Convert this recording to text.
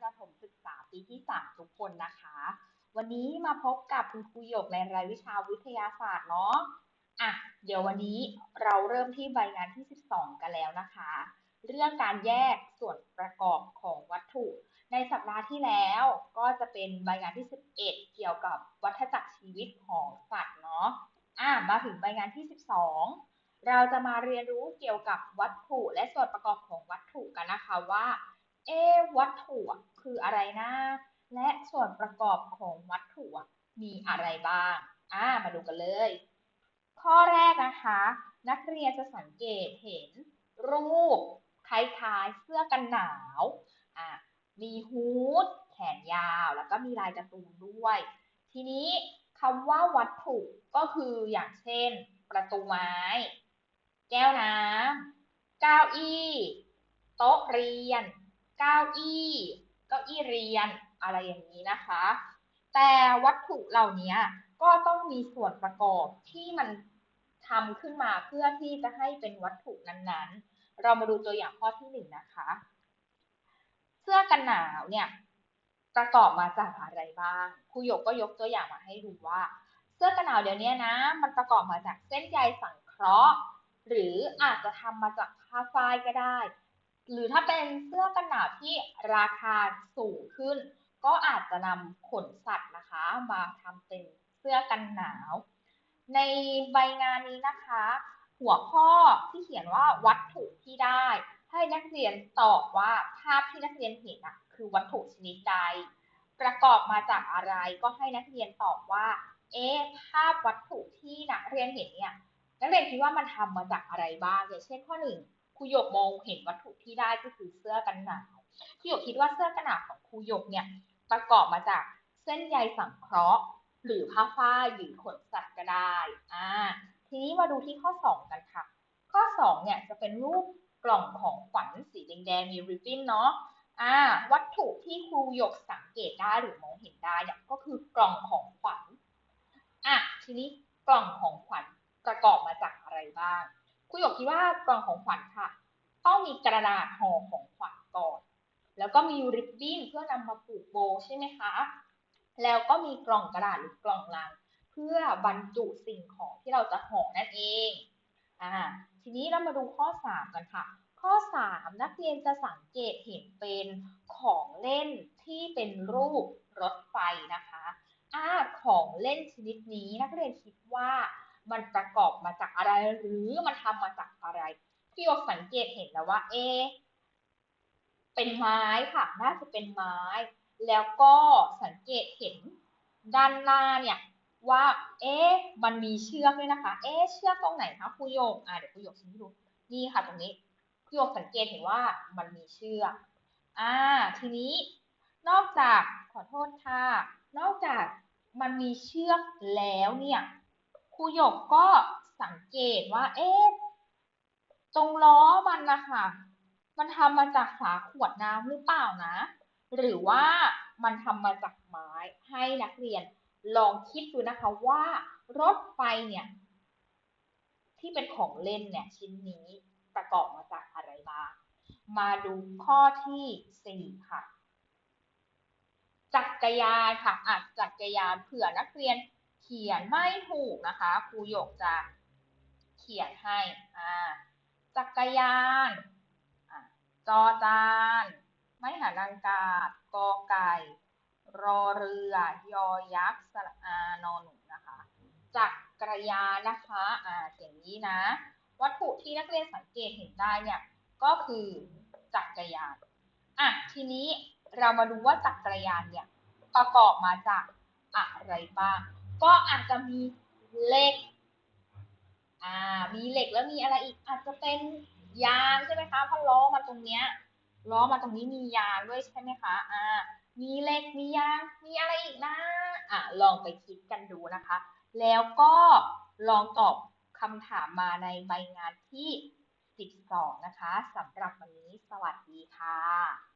ประถมศึกษาปีที่ 3 ทุกคนนะคะ วันนี้มาพบกับคุณครูหยกในรายวิชาวิทยาศาสตร์เนาะอะเดี๋ยววันนี้เราเริ่มที่ใบงานที่ 12 กันแล้วนะคะ เรื่องการแยกส่วนประกอบของวัตถุ ในสัปดาห์ที่แล้วก็จะเป็นใบงานที่ 11 เกี่ยวกับวัฏจักรชีวิตของสัตว์เนาะอะมาถึงใบงานที่ 12 เราจะมาเรียนรู้เกี่ยวกับวัตถุและส่วนประกอบของวัตถุกันนะคะว่า เอวัตถุคืออะไรนะ และส่วนประกอบของวัตถุมีอะไรบ้างอ่ามาดูกันเลย ข้อแรกนะคะ นักเรียนจะสังเกตเห็น รูปคล้ายๆเสื้อกันหนาวอ่ามีฮูดแขนยาว แล้วก็มีลายการ์ตูนด้วย ทีนี้คำว่าวัตถุก็คืออย่างเช่น ประตูไม้ แก้วน้ำเก้าอี้ โต๊ะเรียน เก้าอี้เก้าอี้เรียนอะไรอย่างนี้นะคะ แต่วัตถุเหล่านี้ก็ต้องมีส่วนประกอบที่มันทำขึ้นมาเพื่อที่จะให้เป็นวัตถุนั้นๆ เรามาดูตัวอย่างข้อที่หนึ่งนะคะ เสื้อกันหนาวเนี่ยประกอบมาจากอะไรบ้างครูหยกก็ยกตัวอย่างมาให้ดูว่า เสื้อกันหนาวเดี๋ยวนี้นะ มันประกอบมาจากเส้นใยสังเคราะห์ หรืออาจจะทำมาจากผ้าฝ้ายก็ได้ หรือถ้าเป็นเสื้อกันหนาวที่ราคาสูงขึ้น ก็อาจจะนำขนสัตว์นะคะ มาทำเป็นเสื้อกันหนาว ในใบงานนี้นะคะ หัวข้อที่เขียนว่าวัตถุที่ได้ ให้นักเรียนตอบว่าภาพที่นักเรียนเห็นอะคือวัตถุชนิดใด ประกอบมาจากอะไรก็ให้นักเรียนตอบว่า เอ๊ภาพวัตถุที่นักเรียนเห็นเนี่ยนักเรียนคิดว่ามันทำมาจากอะไรบ้างอย่างเช่นข้อหนึ่ง ครูหยกมองเห็นวัตถุที่ได้ก็คือเสื้อกันหนาวครูหยกคิดว่าเสื้อกันหนาวของครูหยกเนี่ยประกอบมาจากเส้นใยสังเคราะห์ หรือผ้าฝ้ายหรือขนสัตว์ก็ได้อ่าทีนี้มาดูที่ข้อ 2 กันค่ะ ข้อ 2 เนี่ยจะเป็นรูปกล่องของขวัญสีแดงๆมีริบบิ้นเนาะอ่าวัตถุที่ครูหยกสังเกตได้หรือมองเห็นได้เนี่ยก็คือกล่องของขวัญอะทีนี้กล่องของขวัญประกอบมาจากอะไรบ้าง ครูหยกคิดว่ากล่องของขวัญค่ะ ต้องมีกระดาษห่อของขวัญก่อน แล้วก็มีริบบิ้นเพื่อนำมาผูกโบใช่ไหมคะ แล้วก็มีกล่องกระดาษหรือกล่องลัง เพื่อบรรจุสิ่งของที่เราจะห่อนั่นเองอ่าทีนี้เรามาดูข้อ 3 กันค่ะ ข้อ 3 นักเรียนจะสังเกตเห็นเป็นของเล่นที่เป็นรูปรถไฟนะคะอ่าของเล่นชนิดนี้นักเรียนคิดว่า มันประกอบมาจากอะไรหรือมันทำมาจากอะไรพี่ยกสังเกตเห็นแล้วว่า เอ เป็นไม้ค่ะ น่าจะเป็นไม้ แล้วก็สังเกตเห็นด้านหน้าเนี่ยว่า เอ๊ะ มันมีเชือกด้วยนะคะ เอ๊ะ เชือกตรงไหนคะครูโยกอ่าเดี๋ยวครูโยกชี้ให้ดู นี่ค่ะตรงนี้ครูโยกสังเกตเห็นว่ามันมีเชือก อ่า ทีนี้ นอกจาก ขอโทษค่ะ นอกจากมันมีเชือกแล้วเนี่ย ครูหยกก็สังเกตว่า เอ๊ะตรงล้อมันนะคะมันทำมาจากฝาขวดน้ำหรือเปล่านะ หรือว่ามันทำมาจากไม้ให้นักเรียนลองคิดดูนะคะว่ารถไฟเนี่ย ที่เป็นของเล่นเนี่ยชิ้นนี้ประกอบมาจากอะไรบ้างมาดูข้อที่ 4 ค่ะ จักรยานค่ะอะจักรยานเผื่อนักเรียน ขียนไม่ถูกนะคะครูหยกจะเขียนให้อ่าจักรยานจอจาน ไม่หานังกาศกอไก่ รอเรือ ยอยักษ์สระอานอนหนูนะคะจักรยานนะคะอ่าอย่างนี้นะ วัตถุที่นักเรียนสังเกตเห็นได้เนี่ยก็คือจักรยานอะทีนี้เรามาดูว่าจักรยานเนี่ยประกอบมาจากอะไรบ้าง ก็อาจจะมีเหล็ก อ่า มีเหล็กแล้วมีอะไรอีก อาจจะเป็นยางใช่ไหมคะเพราะล้อมาตรงเนี้ยล้อมาตรงนี้มียางด้วยใช่ไหมคะ อ่า มีเหล็ก มียาง มีอะไรอีกนะ อ่าลองไปคิดกันดูนะคะ แล้วก็ลองตอบคำถามมาในใบงานที่ 12 นะคะสำหรับวันนี้สวัสดีค่ะ